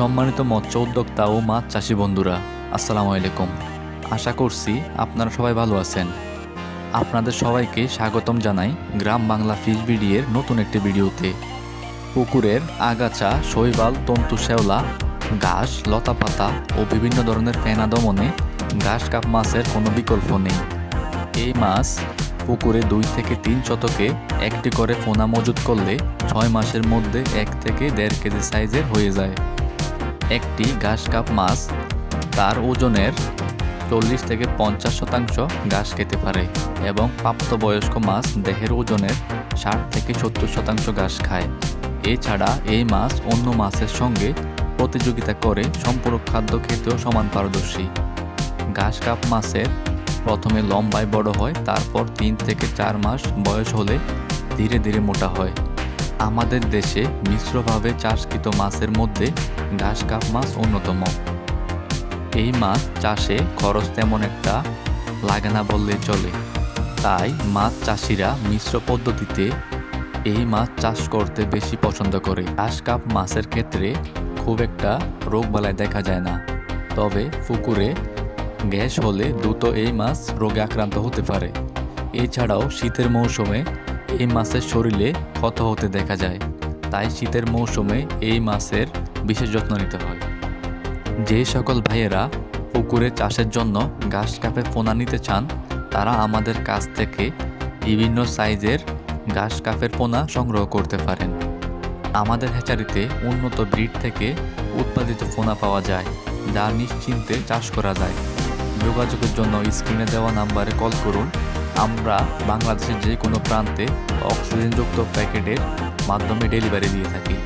সম্মানিত মৎস্য উদ্যোক্তা ও মাছ চাষি বন্ধুরা, আসসালামু আলাইকুম। আশা করছি আপনারা সবাই ভালো আছেন। আপনাদের সবাইকে স্বাগতম জানাই গ্রাম বাংলা ফিশ বিডিয়ের নতুন একটি ভিডিওতে। পুকুরের আগাছা, শৈবাল, তন্তু শ্যাওলা, ঘাস লতাপাতা ও বিভিন্ন ধরনের ফেনা দমনে ঘাস কাপ মাছের কোনো বিকল্প নেই। এই মাছ পুকুরে দুই থেকে তিন শতকে একটি করে ফোনা মজুত করলে ছয় মাসের মধ্যে এক থেকে দেড় কেজি সাইজের হয়ে যায়। একটি ঘাস কাপ মাছ, তার ওজনের চল্লিশ থেকে পঞ্চাশ শতাংশ ঘাস খেতে পারে এবং প্রাপ্তবয়স্ক মাছ দেহের ওজনের ষাট থেকে সত্তর শতাংশ ঘাস খায়। এছাড়া এই মাছ অন্য মাছের সঙ্গে প্রতিযোগিতা করে সম্পূরক খাদ্য খেতেও সমান পারদর্শী। ঘাস কাপ মাছের প্রথমে লম্বায় বড় হয়, তারপর তিন থেকে চার মাস বয়স হলে ধীরে ধীরে মোটা হয়। আমাদের দেশে মিশ্রভাবে চাষকৃত মাছের মধ্যে ঘাস, কাপ মাছ অন্যতম। এই মাছ চাষে খরচ তেমন একটা লাগে না বললে চলে। তাই মাছ চাষিরা মিশ্র পদ্ধতিতে এই মাছ চাষ করতে বেশি পছন্দ করে। ঘাস, কাপ মাছের ক্ষেত্রে খুব একটা রোগবালাই দেখা যায় না। তবে পুকুরে গ্যাস হলে দ্রুত এই মাছ রোগে আক্রান্ত হতে পারে। এছাড়াও শীতের মৌসুমে এই মাছের শরীরে ক্ষত হতে দেখা যায়। তাই শীতের মৌসুমে এই মাছের বিশেষ যত্ন নিতে হয়। যে সকল ভাইয়েরা পুকুরে চাষের জন্য ঘাস কাপে পোনা নিতে চান, তারা আমাদের কাছ থেকে বিভিন্ন সাইজের ঘাস কাপের পোনা সংগ্রহ করতে পারেন। আমাদের হ্যাচারিতে উন্নত ব্রিড থেকে উৎপাদিত পোনা পাওয়া যায়, যা নিশ্চিন্তে চাষ করা যায়। যোগাযোগের জন্য স্ক্রিনে দেওয়া নাম্বারে কল করুন আমরা বাংলাদেশের যে কোনো প্রান্তে অক্সিজেনযুক্ত প্যাকেটের মাধ্যমে ডেলিভারি দিয়ে থাকি।